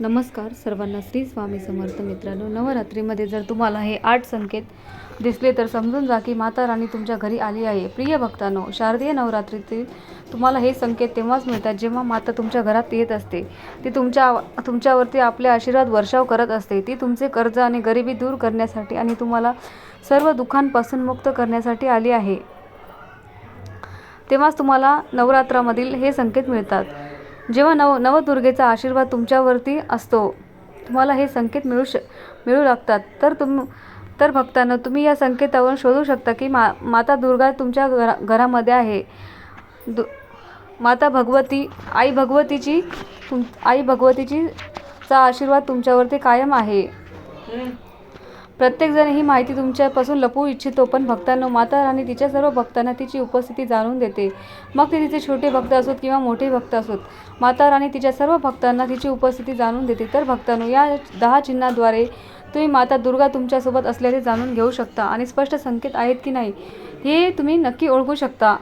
नमस्कार सर्वांना श्री स्वामी समर्थ मित्रांनो नवरात्रीमध्ये जर तुम्हाला हे आठ संकेत दिसले तर समजून जा की माता राणी तुमच्या घरी आली आहे. प्रिय भक्तांनो शारदीय नवरात्रीतील तुम्हाला हे संकेत तेव्हाच मिळतात जेव्हा माता तुमच्या घरात येत असते. ती तुमच्या तुमच्यावरती आपले आशीर्वाद वर्षाव करत असते. ती तुमचे कर्ज आणि गरिबी दूर करण्यासाठी आणि तुम्हाला सर्व दुःखांपासून मुक्त करण्यासाठी आली आहे. तेव्हाच तुम्हाला नवरात्रामधील हे संकेत मिळतात. जेव्हा नव नवदुर्गेचा आशीर्वाद तुमच्यावरती असतो तुम्हाला हे संकेत मिळू श मिळू लागतात. तर तुम तर भक्तांना तुम्ही या संकेतावरून शोधू शकता की मा माता दुर्गा तुमच्या घरा घरामध्ये आहे. दु माता भगवती आई भगवतीची तुम आई भगवतीची चा आशीर्वाद तुमच्यावरती कायम आहे. प्रत्येकजण ही माहिती तुमच्यापासून लपवू इच्छितो पण भक्तांनो माता राणी तिच्या सर्व भक्तांना तिची उपस्थिती जाणून देते. मग ते तिचे छोटे भक्त असोत किंवा मोठे भक्त असोत माता राणी तिच्या सर्व भक्तांना तिची उपस्थिती जाणून देते. तर भक्तांनो या दहा चिन्हाद्वारे तुम्ही माता दुर्गा तुमच्यासोबत असल्याचे जाणून घेऊ शकता आणि स्पष्ट संकेत आहेत की नाही हे तुम्ही नक्की ओळखू शकता.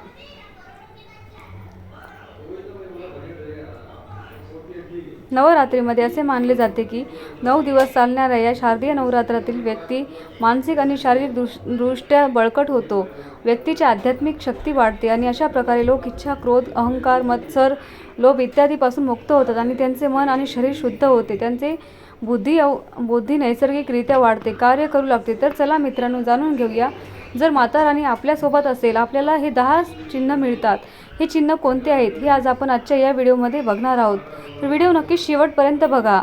नवरात्रीमध्ये असे मानले जाते की नऊ दिवस चालणाऱ्या या शारदीय नवरात्रातील व्यक्ती मानसिक आणि शारीरिक दृश दृष्ट्या बळकट होतो. व्यक्तीची आध्यात्मिक शक्ती वाढते आणि अशा प्रकारे लोक इच्छा क्रोध अहंकार मत्सर लोभ इत्यादीपासून मुक्त होतात आणि त्यांचे मन आणि शरीर शुद्ध होते. त्यांचे बुद्धी अव बुद्धी नैसर्गिकरित्या वाढते. कार्य करू लागते. तर चला मित्रांनो जाणून घेऊया. जर माता राणी आपल्यासोबत असेल आपल्याला हे दहा चिन्ह मिळतात. हे चिन्ह कोणते आहेत हे आज आपण आजच्या या व्हिडिओमध्ये बघणार आहोत. तर व्हिडिओ नक्की शेवटपर्यंत बघा.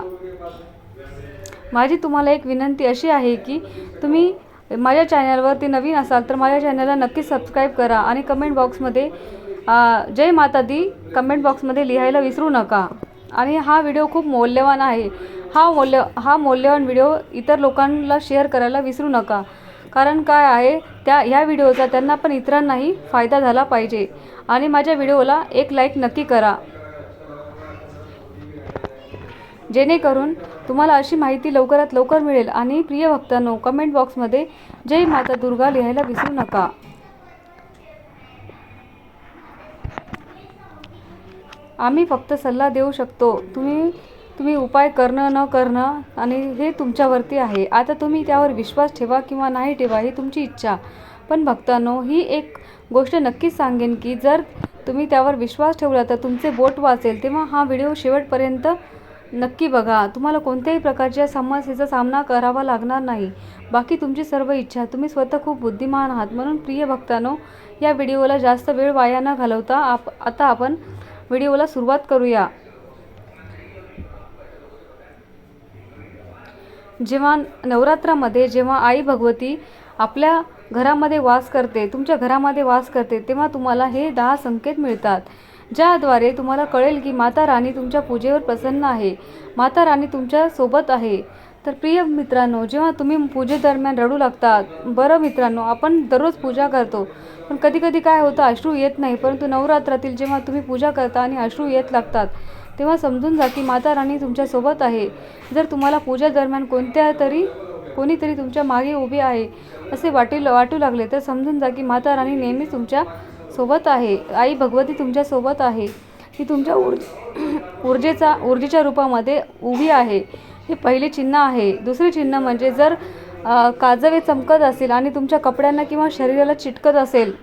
माझी तुम्हाला एक विनंती अशी आहे की तुम्ही माझ्या चॅनलवरती नवीन असाल तर माझ्या चॅनलला नक्की सबस्क्राईब करा आणि कमेंट बॉक्समध्ये जय माता दी कमेंट बॉक्समध्ये लिहायला विसरू नका. आणि हा व्हिडिओ खूप मौल्यवान आहे. हा मौल्य हा मौल्यवान व्हिडिओ इतर लोकांना शेअर करायला विसरू नका. कारण काय आहे? त्या ह्या व्हिडिओचा त्यांना पण इतरांनाही फायदा झाला पाहिजे. आणि माझ्या व्हिडिओला एक लाईक नक्की करा. जेणेकरून तुम्हाला अशी माहिती लवकरात लवकर मिळेल. आणि प्रिय भक्तांनो कमेंट बॉक्समध्ये जय माता दुर्गा लिहायला विसरू नका. आम्ही फक्त सल्ला देऊ शकतो. तुम्ही तुम्ही उपाय करणं न करणं आणि हे तुमच्यावरती आहे. आता तुम्ही त्यावर विश्वास ठेवा किंवा नाही ठेवा ही तुमची इच्छा. पण भक्तांनो ही एक गोष्ट नक्कीच सांगेन की जर तुम्ही त्यावर विश्वास ठेवला तर तुमचे बोट वाचेल तेव्हा हा व्हिडिओ शेवटपर्यंत नक्की बघा. तुम्हाला कोणत्याही प्रकारच्या समस्येचा सामना करावा लागणार नाही. बाकी तुमची सर्व इच्छा. तुम्ही स्वतः खूप बुद्धिमान आहात. म्हणून प्रिय भक्तांनो या व्हिडिओला जास्त वेळ वाया न घालवता आप आता आपण व्हिडिओला सुरुवात करूया. जेव्हा नवरात्रामध्ये जेव्हा आई भगवती आपल्या घरामध्ये वास करते तुमच्या घरामध्ये वास करते तेव्हा तुम्हाला हे दहा संकेत मिळतात. ज्याद्वारे तुम्हाला कळेल की माता राणी तुमच्या पूजेवर प्रसन्न आहे माता राणी तुमच्यासोबत आहे. तर प्रिय मित्रांनो जेव्हा तुम्ही पूजेदरम्यान रडू लागतात बरं मित्रांनो आपण दररोज पूजा करतो. पण कधी कधी काय होतं अश्रू येत नाही परंतु नवरात्रातील जेव्हा तुम्ही पूजा करता आणि अश्रू येत लागतात तेव्हा समजून जा की माता राणी तुमच्यासोबत आहे. जर तुम्हाला पूजा दरम्यान कोणत्या तरी कोणीतरी तुमच्या मागे उभी आहे असे वाटेल वाटू लागले तर समजून जा की माता राणी नेहमी तुमच्यासोबत आहे. आई भगवती तुमच्यासोबत आहे. ती तुमच्या ऊर्ज ऊर्जेचा ऊर्जेच्या रूपामध्ये उभी आहे. हे पहिले चिन्ह आहे. दुसरे चिन्ह म्हणजे जर काजवे चमकत असेल आणि तुमच्या कपड्यांना किंवा शरीराला चिटकत असेल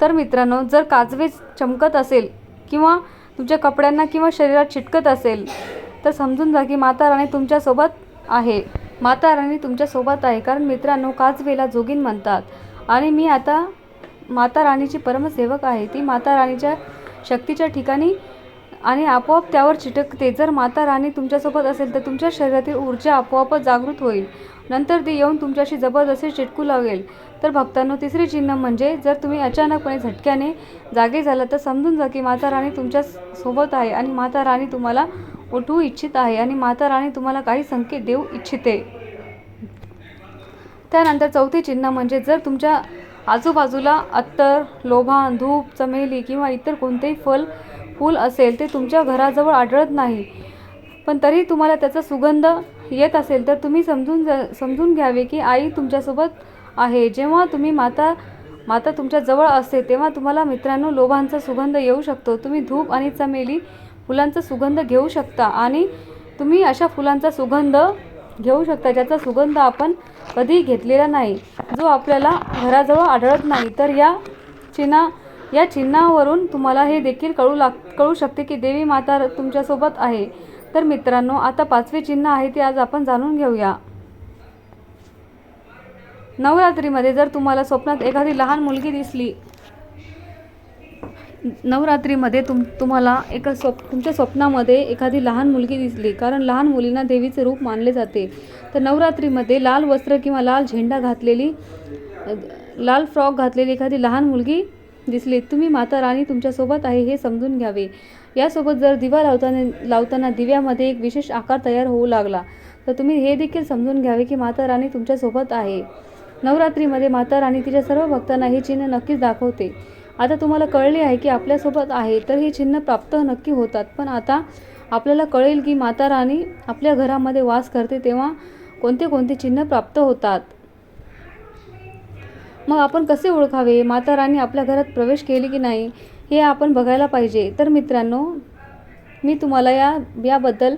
तर मित्रांनो जर काजवे चमकत असेल किंवा तुमच्या कपड्यांना किंवा शरीरात चिटकत असेल तर समजून जा की माता राणी तुमच्यासोबत आहे. माता राणी तुमच्यासोबत आहे कारण मित्रांनो काजवेला जोगीन म्हणतात. आणि मी आता माता राणीची परमसेवक आहे. ती माता राणीच्या शक्तीच्या ठिकाणी आणि आपोआप त्यावर चिटकते. जर माता राणी तुमच्यासोबत असेल तर तुमच्या शरीरातील ऊर्जा आपोआपच जागृत होईल. नंतर ती येऊन तुमच्याशी जबरदस्ती चिटकू लागेल. तर भक्तांनो तिसरे चिन्ह म्हणजे जर तुम्ही अचानकपणे झटक्याने जागे झाला तर समजून जा की माता राणी तुमच्यासोबत आहे आणि माता राणी तुम्हाला उठवू इच्छित आहे आणि माता राणी तुम्हाला काही संकेत देऊ इच्छिते. त्यानंतर चौथे चिन्ह म्हणजे जर तुमच्या आजूबाजूला अत्तर लोभान धूप चमेली किंवा इतर कोणतेही फल फूल असेल ते तुमच्या घराजवळ आढळत नाही. पण तरी तुम्हाला त्याचा सुगंध येत असेल तर तुम्ही समजून जा समजून घ्यावे की आई तुमच्यासोबत आहे. जेव्हा तुम्ही माता माता तुमच्या जवळ असते तेव्हा तुम्हाला मित्रांनो लोभांचा सुगंध येऊ शकतो. तुम्ही धूप आणि चमेली फुलांचा सुगंध घेऊ शकता आणि तुम्ही अशा फुलांचा सुगंध घेऊ शकता ज्याचा सुगंध आपण कधीही घेतलेला नाही जो आपल्याला घराजवळ आढळत नाही. तर या चिन्हा या चिन्हावरून तुम्हाला हे देखील कळू लाग कळू शकते की देवी माता तुमच्यासोबत आहे. तर मित्रांनो आता पाचवे चिन्ह आहे ते आज आपण जाणून घेऊया. नवरात्रीमध्ये जर तुम्हाला स्वप्नात एखादी लहान मुलगी दिसली नवरात्रीमध्ये तुम तुम्हाला एका स्वप तुमच्या स्वप्नामध्ये एखादी लहान मुलगी दिसली कारण लहान मुलींना देवीचे रूप मानले जाते. तर नवरात्रीमध्ये लाल वस्त्र किंवा लाल झेंडा घातलेली लाल फ्रॉक घातलेली एखादी लहान मुलगी दिसली तुम्ही माता राणी तुमच्यासोबत आहे हे समजून घ्यावे. यासोबत जर दिवा लावताना लावताना दिव्यामध्ये एक विशेष आकार तयार होऊ लागला तर तुम्ही हे देखील समजून घ्यावे की माता राणी तुमच्यासोबत आहे. नवरात्रीमध्ये माता राणी तिच्या सर्व भक्तांना हे चिन्ह नक्कीच दाखवते. आता तुम्हाला कळले आहे की आपल्यासोबत आहे तर हे चिन्ह प्राप्त नक्की होतात. पण आता आपल्याला कळेल की माता राणी आपल्या घरामध्ये वास करते तेव्हा कोणते कोणते चिन्ह प्राप्त होतात. मग आपण कसे ओळखावे? माता राणी आपल्या घरात प्रवेश केली की नाही हे आपण बघायला पाहिजे. तर मित्रांनो मी तुम्हाला या याबद्दल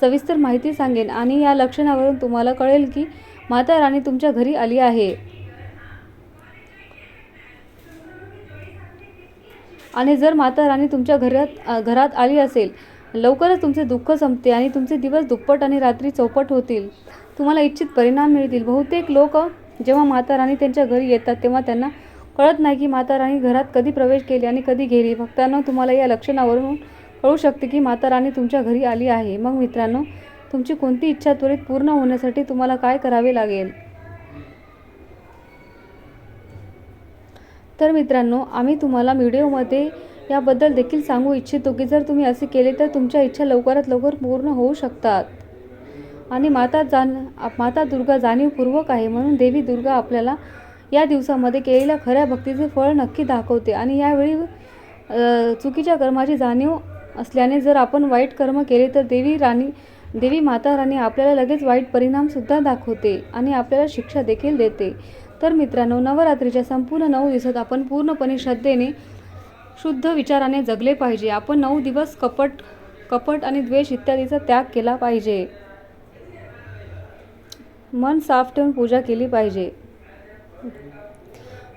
सविस्तर माहिती सांगेन आणि या लक्षणावरून तुम्हाला कळेल की माता राणी तुमच्या घरी आली आहे. आणि जर माता राणी तुमच्या घरात घरात आली असेल लवकरच तुमचे दुःख संपते आणि तुमचे दिवस दुप्पट आणि रात्री चौपट होतील. तुम्हाला इच्छित परिणाम मिळतील. बहुतेक लोक जेव्हा माता राणी त्यांच्या घरी येतात तेव्हा त्यांना कळत नाही की माता राणी घरात कधी प्रवेश केली आणि कधी गेली. भक्तांना तुम्हाला या लक्षणावरून कळू शकते की माता राणी तुमच्या घरी आली आहे. मग मित्रांनो तुमची कोणती इच्छा त्वरित पूर्ण होण्यासाठी तुम्हाला काय करावे लागेल? तर मित्रांनो आम्ही तुम्हाला व्हिडिओमध्ये याबद्दल देखील सांगू इच्छितो की जर तुम्ही असे केले तर तुमच्या इच्छा लवकरात लवकर पूर्ण होऊ शकतात. आणि माता जाण माता दुर्गा जाणीवपूर्वक आहे म्हणून देवी दुर्गा आपल्याला या दिवसामध्ये केलेल्या खऱ्या भक्तीचे फळ नक्की दाखवते. आणि यावेळी चुकीच्या कर्माची जाणीव असल्याने जर आपण वाईट कर्म केले तर देवी राणी देवी माता राणी आपल्याला लगेच वाईट परिणामसुद्धा दाखवते आणि आपल्याला शिक्षा देखील देते. तर मित्रांनो नवरात्रीच्या संपूर्ण नऊ दिवसात आपण पूर्णपणे श्रद्धेने शुद्ध विचाराने जगले पाहिजे. आपण नऊ दिवस कपट कपट आणि द्वेष इत्यादीचा त्याग केला पाहिजे. मन साफ ठेवून पूजा केली पाहिजे.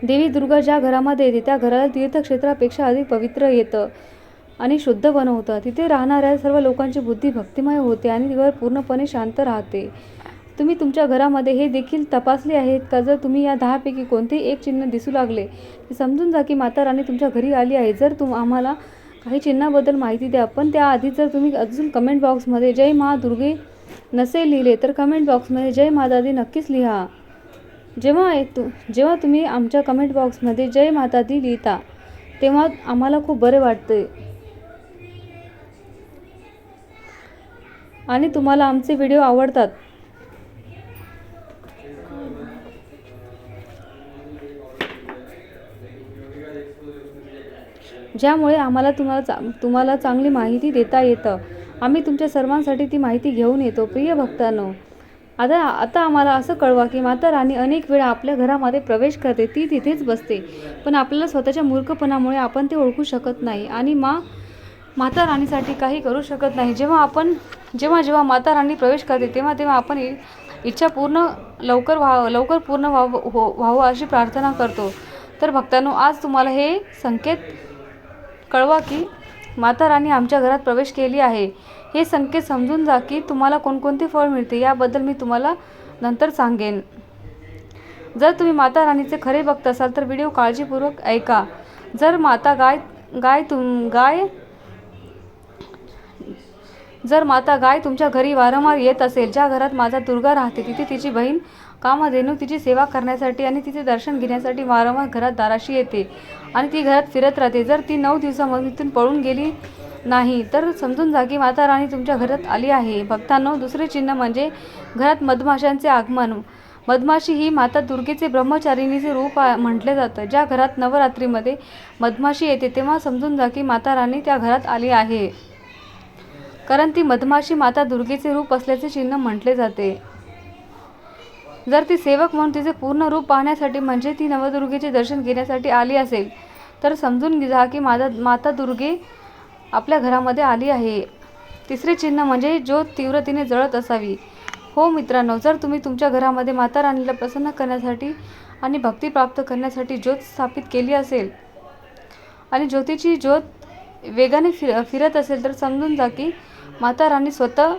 देवी दुर्गा ज्या घरामध्ये येते त्या घराला तीर्थक्षेत्रापेक्षा अधिक पवित्र येतं. आणि शुद्ध बनवतं तिथे राहणाऱ्या सर्व लोकांची बुद्धी भक्तिमय होते आणि दिवस पूर्णपणे शांत राहते. तुम्ही तुमच्या घरामध्ये हे देखील तपासले आहेत का? जर तुम्ही या दहापैकी कोणतेही एक चिन्ह दिसू लागले तर समजून जा की माता राणी तुमच्या घरी आली आहे. जर तुम आम्हाला काही चिन्हाबद्दल माहिती द्या पण त्याआधी जर तुम्ही अजून कमेंट बॉक्समध्ये जय मा दुर्गे नसेल लिहिले तर कमेंट बॉक्समध्ये जय माता दी नक्कीच लिहा. जेव्हा एक तु जेव्हा तुम्ही आमच्या कमेंट बॉक्समध्ये जय माता दी लिहिता तेव्हा आम्हाला खूप बरे वाटते. आणि तुम्हाला आमचे व्हिडिओ आवडतात. ज्यामुळे आम्हाला तुम्हाला चा तुम्हाला चांगली माहिती देता येतं. आम्ही तुमच्या सर्वांसाठी ती माहिती घेऊन येतो प्रिय भक्तांनो. आता आता आम्हाला असं कळवा की माता राणी अनेक वेळा आपल्या घरामध्ये प्रवेश करते ती तिथेच बसते. पण आपल्याला स्वतःच्या मूर्खपणामुळे आपण ते ओळखू शकत नाही आणि मा माता राणीसाठी काही करू शकत नाही. जेव्हा आपण जेव्हा जेव्हा माता राणी प्रवेश करते तेव्हा तेव्हा आपण इ- इच्छा पूर्ण लवकर व्हा लवकर पूर्ण व्हावं हो व्हावं अशी प्रार्थना करतो. तर भक्तांनो आज तुम्हाला हे संकेत कळवा की माता राणी आमच्या घरात प्रवेश केली आहे. हे संकेत समजून जा की तुम्हाला कोणकोणते फळ मिळते याबद्दल मी तुम्हाला नंतर सांगेन. जर तुम्ही माता राणीचे खरे भक्त असाल तर व्हिडिओ काळजीपूर्वक ऐका. जर माता गाय गाय तुम गाय जर माता गाय तुमच्या घरी वारंवार येत असेल ज्या घरात माझा दुर्गा राहते तिथे तिची बहीण कामधेनू तिची सेवा करण्यासाठी आणि तिचे दर्शन घेण्यासाठी वारंवार घरात दाराशी येते आणि ती घरात फिरत राहते. जर ती नऊ दिवसामधून तिथून पळून गेली नाही तर समजून जा की माता राणी तुमच्या घरात आली आहे. भक्तांनो दुसरे चिन्ह म्हणजे घरात मधमाशांचे आगमन. मधमाशी ही माता दुर्गेचे ब्रह्मचारिणीचे रूप म्हटले जातं. ज्या घरात नवरात्रीमध्ये मधमाशी येते तेव्हा समजून जा की माता राणी त्या घरात आली आहे. कारण ती मधमाशी माता दुर्गेचे रूप असल्याचे चिन्ह म्हटले जाते. जर ती सेवक म्हणून तिचे पूर्ण रूप पाहण्यासाठी म्हणजे ती नवदुर्गेचे दर्शन घेण्यासाठी आली असेल तर समजून जा की माता माता दुर्गे आपल्या घरामध्ये आली आहे. तिसरे चिन्ह म्हणजे ज्योत तीव्रतेने जळत असावी. हो मित्रांनो जर तुम्ही तुमच्या घरामध्ये माता राणीला प्रसन्न करण्यासाठी आणि भक्ती प्राप्त करण्यासाठी ज्योत स्थापित केली असेल आणि ज्योतीची ज्योत वेगाने फिर फिरत असेल तर समजून जा की माता राणी स्वतः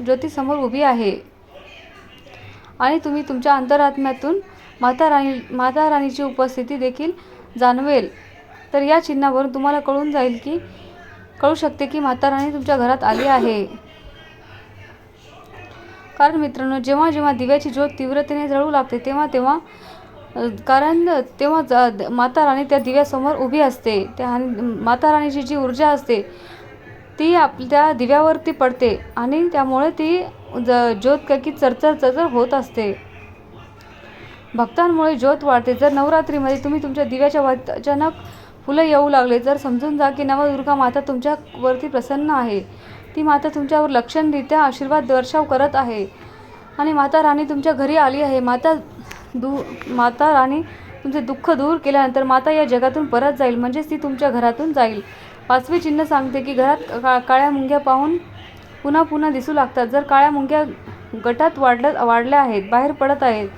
ज्योतीसमोर उभी आहे. आणि तुम्ही तुमच्या अंतरात्म्यातून माता राणी माता राणीची उपस्थिती देखील जाणवेल. तर या चिन्हावरून तुम्हाला कळून जाईल की कळू शकते की माता राणी तुमच्या घरात आली आहे. कारण मित्रांनो जेव्हा जेव्हा दिव्याची ज्योत तीव्रतेने जळू लागते तेव्हा तेव्हा कारण तेव्हा ज- माता राणी त्या दिव्यासमोर उभी असते. त्या माता राणीची जी ऊर्जा असते ती आपल्या दिव्यावरती पडते आणि त्यामुळे ती ज ज्योत काय की चरचर चरचर होत असते. भक्तांमुळे ज्योत वाढते. जर नवरात्रीमध्ये तुम्ही तुमच्या दिव्याच्या वात अचानक फुलं येऊ लागले जर समजून जा की नवदुर्गा माता तुमच्यावरती प्रसन्न आहे. ती माता तुमच्यावर लक्षणरित्या आशीर्वाद दर्शव करत आहे. आणि माता राणी तुमच्या घरी आली आहे. माता दू माता राणी तुमचे दुःख दूर केल्यानंतर माता या जगातून परत जाईल म्हणजेच ती तुमच्या घरातून जाईल. पाचवे चिन्ह सांगते की घरात का काळ्या मुंग्या पाहून पुन्हा पुन्हा दिसू लागतात. जर काळ्या मुंग्या गटात वाढल्या वाढल्या आहेत बाहेर पडत आहेत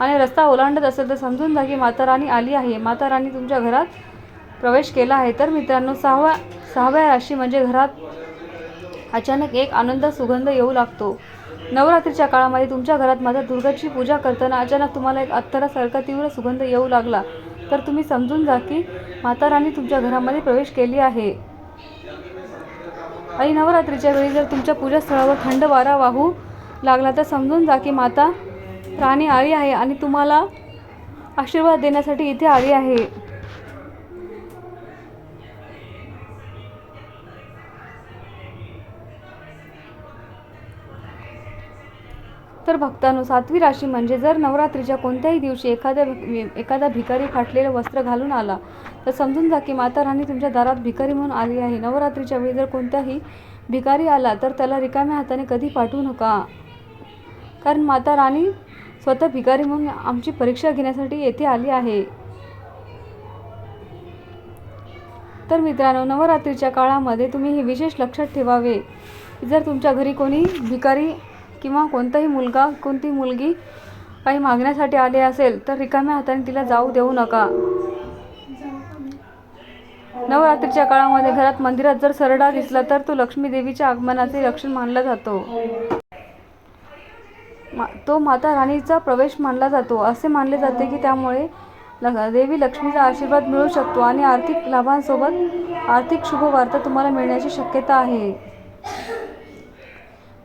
आणि रस्ता ओलांडत असेल तर समजून जा की माता राणी आली आहे. माता राणी तुमच्या घरात प्रवेश केला आहे. तर मित्रांनो सहाव्या सहाव्या राशी म्हणजे घरात अचानक एक आनंद सुगंध येऊ लागतो. नवरात्रीच्या काळामध्ये तुमच्या घरात माता दुर्गाची पूजा करताना अचानक तुम्हाला एक अत्तरासारखा तीव्र सुगंध येऊ लागला. तर तुम्ही समजून जा की माता राणी तुमच्या घरामध्ये प्रवेश केली आहे. आणि नवरात्रीच्या वेळी जर तुमच्या पूजास्थळावर थंड वारा वाहू लागला तर समजून जा की माता राणी आली आहे आणि तुम्हाला आशीर्वाद देण्यासाठी इथे आली आहे. तर भक्तांनो सातवी राशी म्हणजे जर नवरात्रीच्या कोणत्याही दिवशी एखाद्या एखादा भिकारी फाटलेलं वस्त्र घालून आला तर समजून जा की माता राणी तुमच्या दारात भिकारी म्हणून आली आहे. नवरात्रीच्या वेळी जर कोणत्याही भिकारी आला तर त्याला रिकाम्या हाताने कधी पाठवू नका. कारण माता राणी स्वतः भिकारी म्हणून आमची परीक्षा घेण्यासाठी येथे आली आहे. तर मित्रांनो नवरात्रीच्या काळामध्ये तुम्ही हे विशेष लक्षात ठेवावे जर तुमच्या घरी कोणी भिकारी किंवा कोणताही मुलगा कोणती मुलगी काही मागण्यासाठी आले असेल तर रिकाम्या हाताने तिला जाऊ देऊ नका. नवरात्रीच्या काळामध्ये घरात मंदिरात जर सरडा दिसला तर तो लक्ष्मी देवीच्या आगमनाचे लक्षण मानला जातो. मा तो माता राणीचा प्रवेश मानला जातो. असे मानले जाते की त्यामुळे ल देवी लक्ष्मीचा आशीर्वाद मिळू शकतो आणि आर्थिक लाभांसोबत आर्थिक शुभवार्ता तुम्हाला मिळण्याची शक्यता आहे.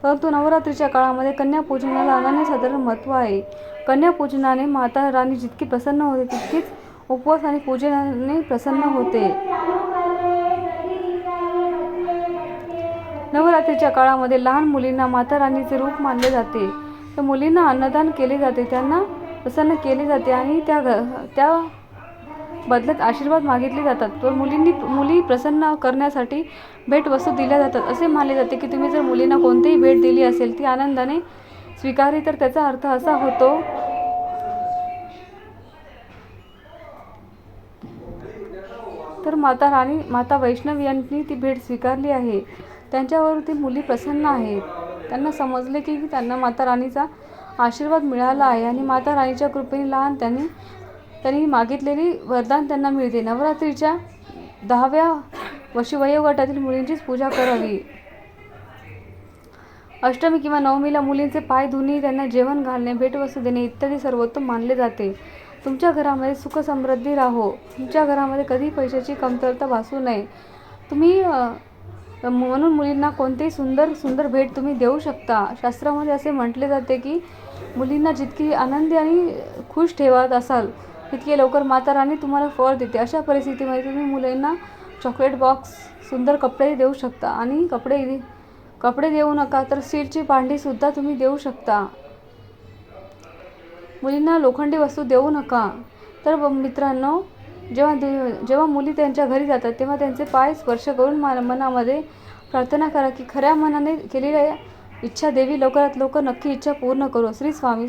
परंतु नवरात्रीच्या काळामध्ये कन्यापूजनाला अनन्यसाधारण महत्त्व आहे. कन्यापूजनाने माता राणी जितकी प्रसन्न होते तितकीच उपवास आणि पूजनाने प्रसन्न होते. नवरात्रीच्या काळामध्ये लहान मुलींना माता राणीचे रूप मानले जाते. तर मुलींना अन्नदान केले जाते त्यांना प्रसन्न केले जाते आणि त्या घ त्या बदल्यात आशीर्वाद मागितले जातात. तर मुलींनी मुली प्रसन्न करण्यासाठी भेटवस्तू दिल्या जातात. असे मानले जाते की तुम्ही जर मुलींना कोणतीही भेट दिली असेल ती आनंदाने स्वीकारली तर त्याचा अर्थ असा होतो तर माता राणी माता वैष्णवी यांनी ती भेट स्वीकारली आहे. त्यांच्यावरती मुली प्रसन्न आहेत. त्यांना समजले की त्यांना माता राणीचा आशीर्वाद मिळाला आहे आणि माता राणीच्या कृपेने लहान त्यांनी त्यांनी मागितलेली वरदान त्यांना मिळते. नवरात्रीच्या दहाव्या वर्षी वयोगटातील मुलींचीच पूजा करावी. अष्टमी किंवा नवमीला मुलींचे पाय धुणे त्यांना जेवण घालणे भेटवस्तू देणे इत्यादी सर्वोत्तम मानले जाते. तुमच्या घरामध्ये सुखसमृद्धी राहो. तुमच्या घरामध्ये कधी पैशाची कमतरता भासू नये. तुम्ही म्हणून मुलींना कोणतेही सुंदर सुंदर भेट तुम्ही देऊ शकता. शास्त्रामध्ये असे म्हटले जाते की मुलींना जितकी आनंदी आणि खुश ठेवत असाल तितके लवकर माता राणी तुम्हाला फळ देते. अशा परिस्थितीमध्ये तुम्ही मुलींना चॉकलेट बॉक्स सुंदर कपडे देऊ शकता. आणि कपडे कपडे देऊ नका तर स्टीलची भांडीसुद्धा तुम्ही देऊ शकता. मुलींना लोखंडी वस्तू देऊ नका. तर मित्रांनो जेव्हा दे- जेव्हा मुली त्यांच्या घरी जातात तेव्हा त्यांचे पाय स्पर्श करून मा मनामध्ये प्रार्थना करा की खऱ्या मनाने केलेल्या इच्छा देवी लवकरात लवकर नक्की इच्छा पूर्ण करो. श्री स्वामी